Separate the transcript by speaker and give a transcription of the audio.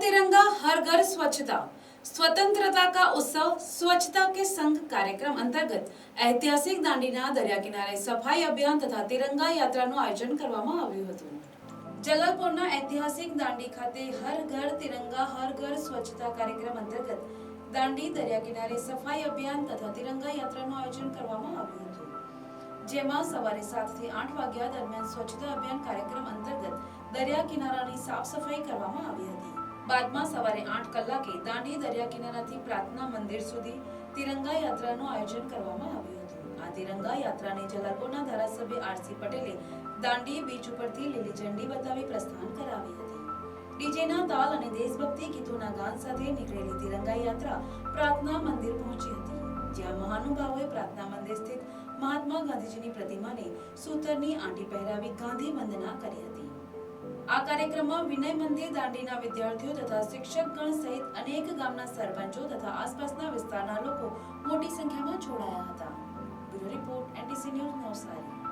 Speaker 1: तिरंगा हर घर स्वच्छता स्वतंत्रता का उत्सव स्वच्छता के संघ कार्यक्रम અંતર્ગત ઐતિહાસિક દાંડીના દરિયા કિનારે સફાઈ અભિયાન તથા તિરંગા યાત્રાનું આયોજન કરવામાં આવ્યું હતું જલાલપોરના ઐતિહાસિક દાંડી ખાતે હર ઘર તિરંગા હર ઘર સ્વચ્છતા કાર્યક્રમ અંતર્ગત દાંડી દરિયા કિનારે સફાઈ અભિયાન તથા તિરંગા યાત્રાનું આયોજન કરવામાં આવ્યું હતું જેમાં સવારે સાત થી આઠ વાગ્યા દરમિયાન સ્વચ્છતા અભિયાન કાર્યક્રમ અંતર્ગત દરિયા કિનારાની સાફ સફાઈ કરવામાં આવી હતી બાદમાં સવારે આઠ કલાકે દાંડી દરિયા કિનારાથી પ્રાર્થના મંદિર સુધી તિરંગા યાત્રાનું આયોજન કરવામાં આવ્યું હતું. આ તિરંગા યાત્રાને જલાલપુરના ધારાસભ્ય આરસી પટેલે દાંડી બીચ ઉપરથી લીલી ઝંડી બતાવી પ્રસ્થાન કરાવી હતી. ડીજેના તાલ અને દેશભક્તિ ગીતોના ગાન સાથે નીકળેલી તિરંગા યાત્રા પ્રાર્થના મંદિર પહોંચી હતી. જ્યાં મહાનુભાવોએ પ્રાર્થના મંદિર સ્થિત મહાત્મા ગાંધીજીની પ્રતિમાને સૂતરની આંટી પહેરાવી ગાંધી વંદના કરી હતી. આ કાર્યક્રમમાં વિનય મંદિર, દાંડીના વિદ્યાર્થીઓ તથા શિક્ષકગણ સહિત અનેક ગામના સરપંચો તથા આસપાસના વિસ્તારના લોકો મોટી સંખ્યામાં જોડાયા હતા. Bureau report NTC news Navsari.